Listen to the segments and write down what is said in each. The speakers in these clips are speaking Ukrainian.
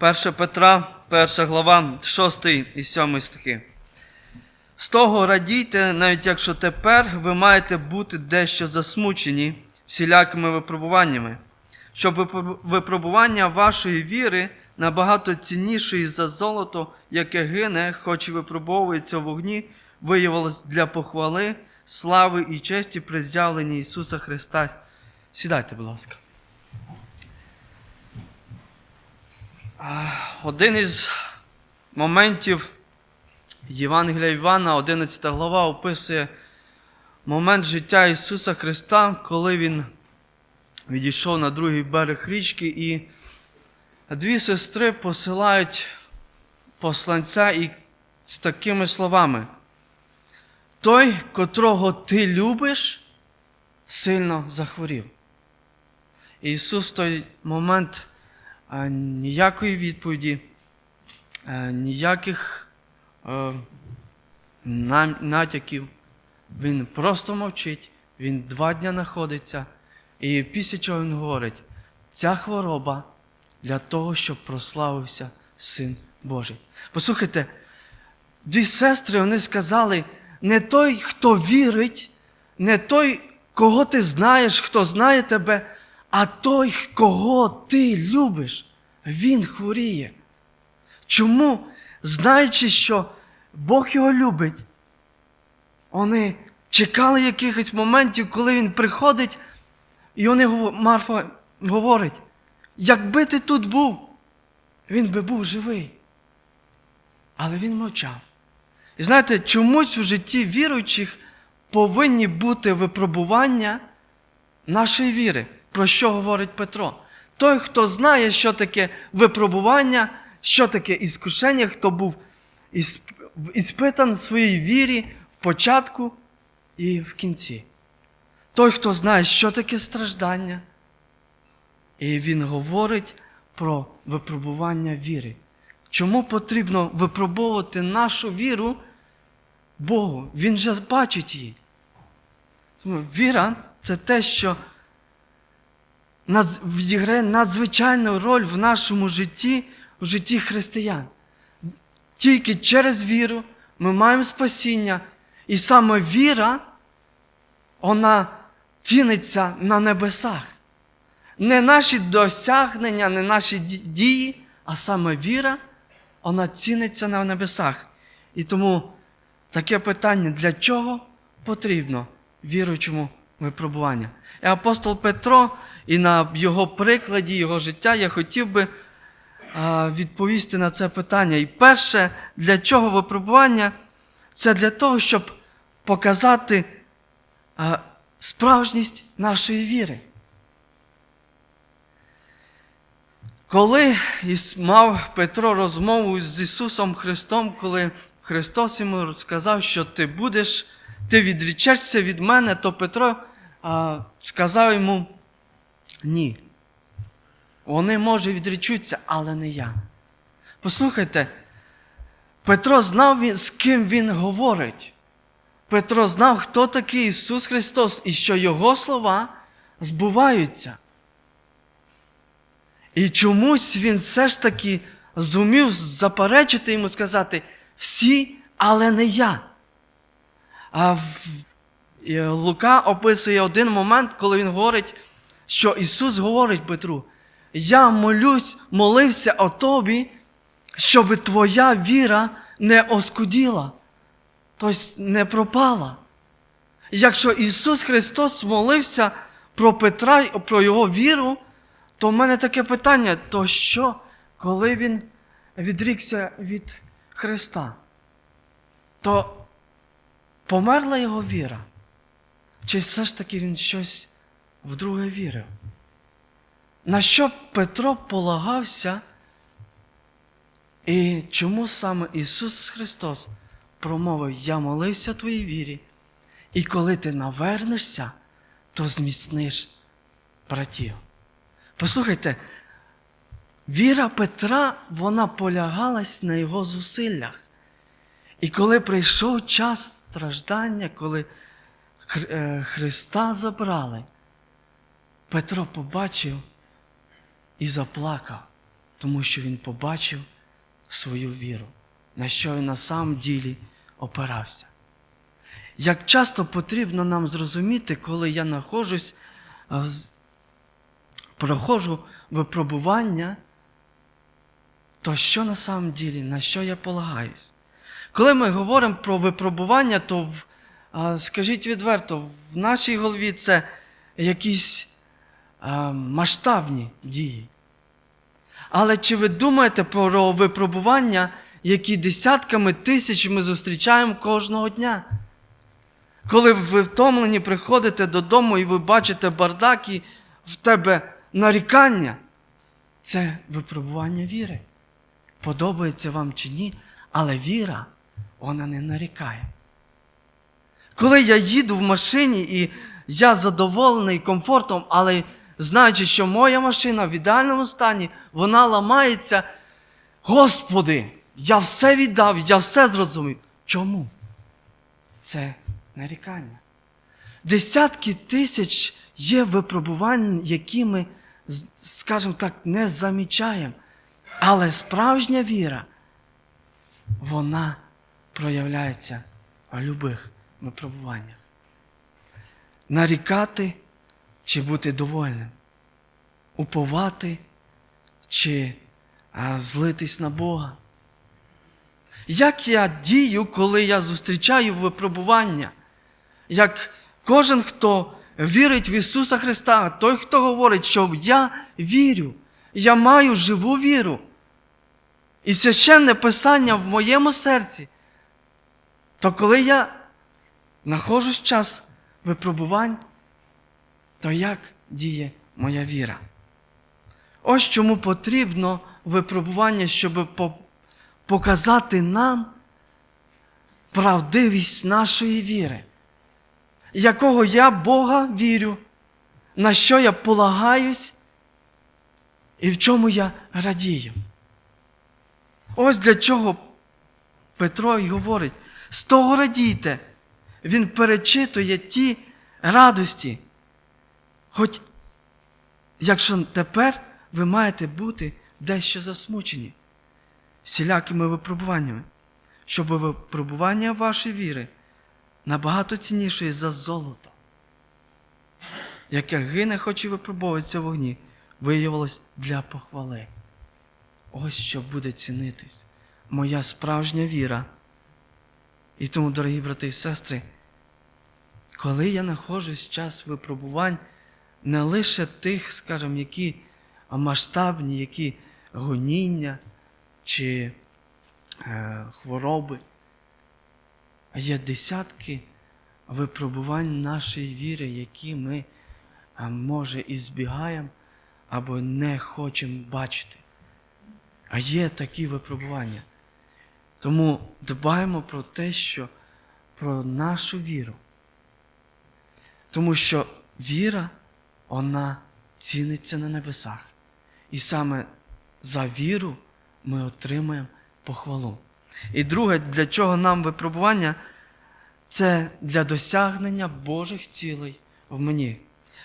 1 Петра, 1 глава, 6 і 7 стихи. З того радійте, навіть якщо тепер ви маєте бути дещо засмучені всілякими випробуваннями, щоб випробування вашої віри набагато ціннішої за золото, яке гине, хоч і випробовується в вогні, виявилось для похвали, слави і честі при з'явленні Ісуса Христа. Сідайте, будь ласка. А, Один із моментів Євангелія Івана, 11 глава, описує момент життя Ісуса Христа, коли Він відійшов на другий берег річки, і дві сестри посилають посланця і з такими словами: Той, котрого ти любиш, сильно захворів. Ісус в той момент ніякої відповіді, а, ніяких е, натяків. Він просто мовчить, він два дні знаходиться, і після чого він говорить: ця хвороба для того, щоб прославився Син Божий. Послухайте, дві сестри вони сказали: не той, хто вірить, не той, кого ти знаєш, хто знає тебе, а той, кого ти любиш, він хворіє. Чому, знаючи, що Бог його любить, вони чекали якихось моментів, коли він приходить, і вони, Марфа говорить, якби ти тут був, він би був живий. Але він мовчав. І знаєте, чомусь в житті віруючих повинні бути випробування нашої віри. Про що говорить Петро? Той, хто знає, що таке випробування, що таке іскушення, хто був іспитан в своїй вірі в початку і в кінці. Той, хто знає, що таке страждання. І він говорить про випробування віри. Чому потрібно випробовувати нашу віру Богу? Він же бачить її. Віра це те, що відіграє надзвичайну роль в нашому житті, в житті християн. Тільки через віру ми маємо спасіння, і саме віра, вона ціниться на небесах. Не наші досягнення, не наші дії, а саме віра, вона ціниться на небесах. І тому таке питання, для чого потрібно віруючому випробування? І апостол Петро, і на його прикладі, його життя я хотів би відповісти на це питання. І перше, для чого випробування? Це для того, щоб показати справжність нашої віри. Коли мав Петро розмову з Ісусом Христом, коли Христос йому сказав, що ти будеш, ти відрічешся від мене, то Петро а, сказав йому ні. Вони, може, відрічуться, але не я. Послухайте, Петро знав, з ким він говорить. Петро знав, хто такий Ісус Христос і що Його слова збуваються. І чомусь він все ж таки зумів заперечити йому сказати всі, але не я. А в... Лука описує один момент, коли він говорить, що Ісус говорить Петру: Я молюсь, молився о тобі, щоб твоя віра не оскуділа, тобто не пропала. Якщо Ісус Христос молився про Петра, і про Його віру, то в мене таке питання: то що, коли він відрікся від Христа, то померла його віра? Чи все ж таки він щось вдруге вірив? На що Петро полагався? І чому саме Ісус Христос промовив: Я молився твоїй вірі, і коли ти навернешся, то зміцниш братів. Послухайте, віра Петра, вона полягалась на його зусиллях. І коли прийшов час страждання, коли е, Христа забрали, Петро побачив і заплакав. Тому що він побачив свою віру, на що він на самом ділі опирався. Як часто потрібно нам зрозуміти, коли я нахожусь, проходжу випробування, то що на самом ділі, на що я полагаюсь? Коли ми говоримо про випробування, то скажіть відверто, в нашій голові це якісь масштабні дії. Але чи ви думаєте про випробування, які десятками тисяч ми зустрічаємо кожного дня? Коли ви втомлені приходите додому і ви бачите бардак і в тебе нарікання, це випробування віри. Подобається вам чи ні, але віра, вона не нарікає. Коли я їду в машині і я задоволений комфортом, але знаючи, що моя машина в ідеальному стані, вона ламається. Господи, я все віддав, я все зрозумів. Чому? Це нарікання. Десятки тисяч є випробувань, які ми, скажімо так, не замічаємо. Але справжня віра, вона проявляється в любих випробуваннях. Нарікати чи бути довольним, уповати чи злитись на Бога. Як я дію, коли я зустрічаю випробування? Як кожен, хто вірить в Ісуса Христа, той, хто говорить, що я вірю, я маю живу віру. І священне Писання в моєму серці, то коли я знаходжусь в час випробувань, то як діє моя віра? Ось чому потрібно випробування, щоб показати нам правдивість нашої віри, якого я Бога вірю, на що я полагаюсь і в чому я радію. Ось для чого Петро й говорить: з того радійте. Він перечитує ті радості. Хоч якщо тепер ви маєте бути дещо засмучені всілякими випробуваннями, щоб випробування вашої віри набагато ціннішої за золото, яке гине, хоч і випробовується вогні, виявилось для похвали. Ось що буде цінитись моя справжня віра. І тому, дорогі брати і сестри, коли я знаходжусь в час випробувань, не лише тих, скажімо, які масштабні, які гоніння чи е, хвороби, а є десятки випробувань нашої віри, які ми, може, і збігаємо або не хочемо бачити. А є такі випробування. Тому дбаємо про те, що про нашу віру. Тому що віра, вона ціниться на небесах. І саме за віру ми отримаємо похвалу. І друге, для чого нам випробування, це для досягнення Божих цілей в мені.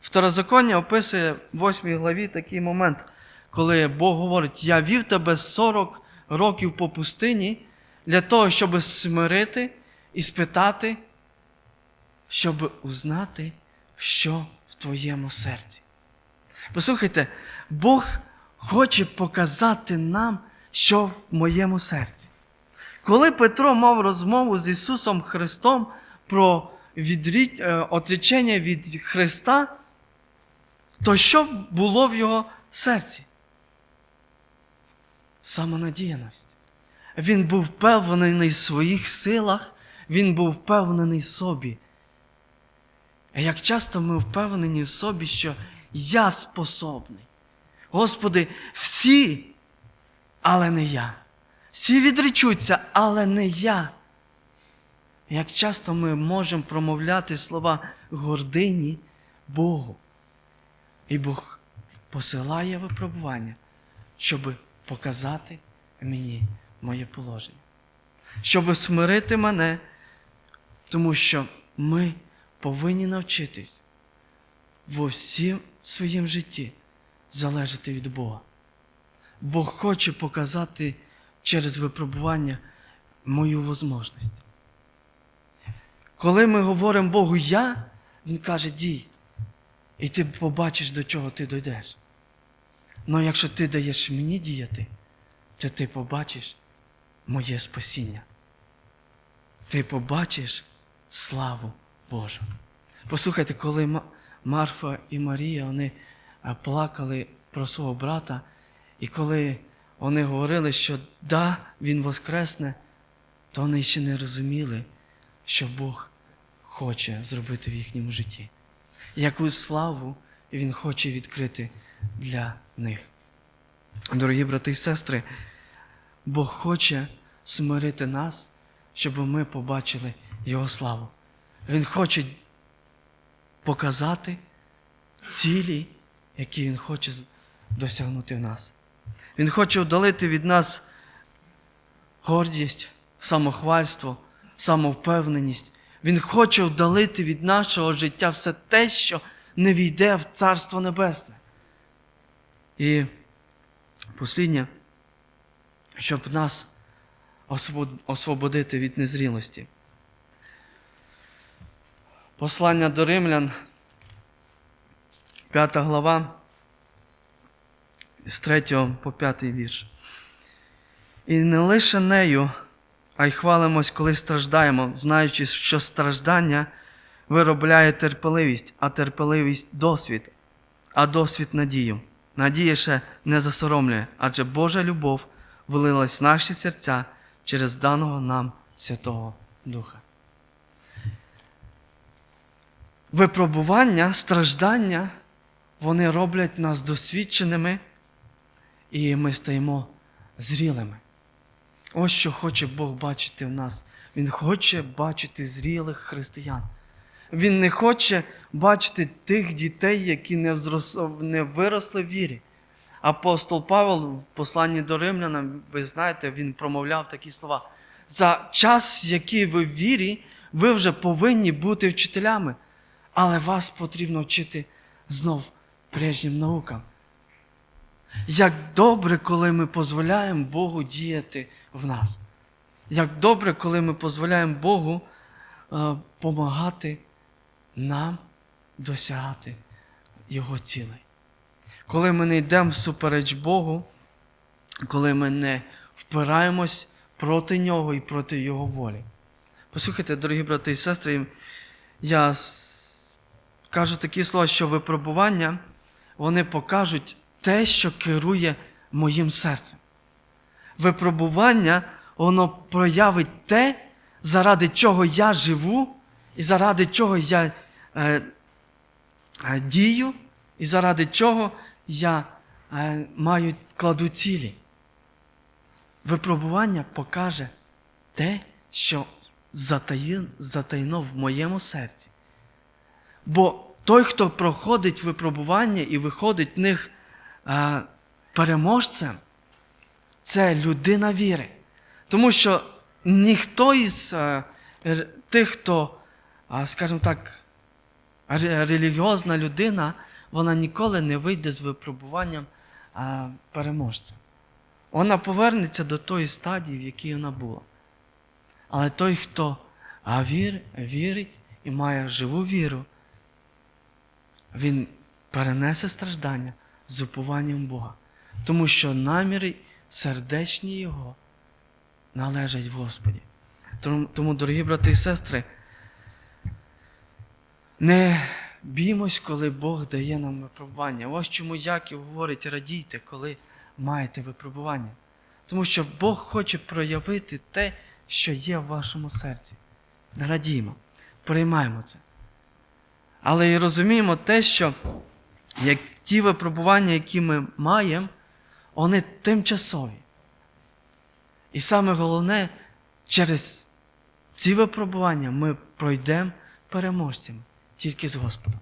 Второзаконня описує в 8 главі такий момент, коли Бог говорить: Я вів тебе 40 років по пустині для того, щоб смирити і спитати, щоб узнати, що в твоєму серці. Послухайте, Бог хоче показати нам, що в моєму серці. Коли Петро мав розмову з Ісусом Христом про відрі... е, від Христа, то що було в його серці? Самонадіяність. Він був впевнений в своїх силах, він був впевнений в собі. А як часто ми впевнені в собі, що я способний. Господи, всі, але не я. Всі відречуться, але не я. Як часто ми можемо промовляти слова гордині Богу. І Бог посилає випробування, щоб показати мені моє положення, щоб смирити мене, тому що ми повинні навчитись во всім своїм житті залежати від Бога. Бог хоче показати через випробування мою можливість. Коли ми говоримо Богу я, Він каже дій. І ти побачиш, до чого ти дійдеш. Але якщо ти даєш мені діяти, то ти побачиш моє спасіння. Ти побачиш славу Божу. Послухайте, коли Марфа і Марія вони е, плакали про свого брата, і коли вони говорили, що да, він воскресне, то вони ще не розуміли, що Бог хоче зробити в їхньому житті. Яку славу Він хоче відкрити для них. Дорогі брати і сестри, Бог хоче смирити нас, щоб ми побачили Його славу. Він хоче показати цілі, які Він хоче досягнути в нас. Він хоче удалити від нас гордість, самохвальство, самовпевненість. Він хоче вдалити від нашого життя все те, що не війде в Царство Небесне. І посліднє, щоб нас освободити від незрілості. Послання до римлян, 5 глава, з 3 по 5 вірш. І не лише нею, а й хвалимось, коли страждаємо, знаючи, що страждання виробляє терпеливість, а терпеливість досвід, а досвід надію. Надія ще не засоромлює, адже Божа любов влилась в наші серця через даного нам Святого Духа. Випробування, страждання, вони роблять нас досвідченими, і ми стаємо зрілими. Ось що хоче Бог бачити в нас. Він хоче бачити зрілих християн. Він не хоче бачити тих дітей, які не, не виросли в вірі. Апостол Павел в посланні до римлянам, ви знаєте, він промовляв такі слова. За час, який ви в вірі, ви вже повинні бути вчителями, але вас потрібно вчити знов прежнім наукам. Як добре, коли ми дозволяємо Богу діяти в нас. Як добре, коли ми дозволяємо Богу допомагати нам досягати Його цілей. Коли ми не йдемо всупереч Богу, коли ми не впираємось проти Нього і проти Його волі. Послухайте, дорогі брати і сестри, я кажу такі слова, що випробування вони покажуть те, що керує моїм серцем. Випробування, воно проявить те, заради чого я живу, і заради чого я е, е, дію, і заради чого я е, маю кладу цілі. Випробування покаже те, що затаї- затайно в моєму серці. Бо той, хто проходить випробування і виходить в них е, переможцем, це людина віри. Тому що ніхто із е, тих, хто, а, скажімо так, релігіозна людина, вона ніколи не вийде з випробуванням а, переможця. Вона повернеться до тої стадії, в якій вона була. Але той, хто вір, вірить і має живу віру, він перенесе страждання з упованням Бога. Тому що наміри сердечні Його належать в Господі. Тому, дорогі брати і сестри, не біймось, коли Бог дає нам випробування. Ось чому Яків говорить, радійте, коли маєте випробування. Тому що Бог хоче проявити те, що є в вашому серці. Радіємо, приймаємо це. Але і розуміємо те, що як ті випробування, які ми маємо, вони тимчасові. І саме головне, через ці випробування ми пройдемо переможцями тільки з Господом.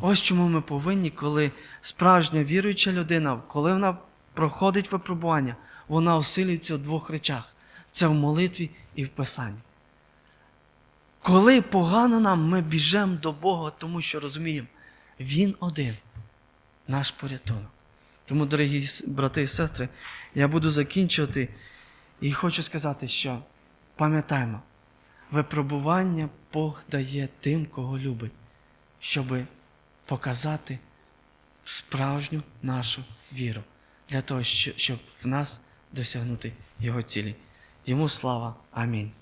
Ось чому ми повинні, коли справжня віруюча людина, коли вона проходить випробування, вона усилюється в двох речах: це в молитві і в Писанні. Коли погано нам, ми біжимо до Бога, тому що розуміємо, Він один, наш порятунок. Тому, дорогі брати і сестри, я буду закінчувати і хочу сказати, що пам'ятаємо, випробування Бог дає тим, кого любить, щоб показати справжню нашу віру, для того, щоб в нас досягнути Його цілі. Йому слава. Амінь.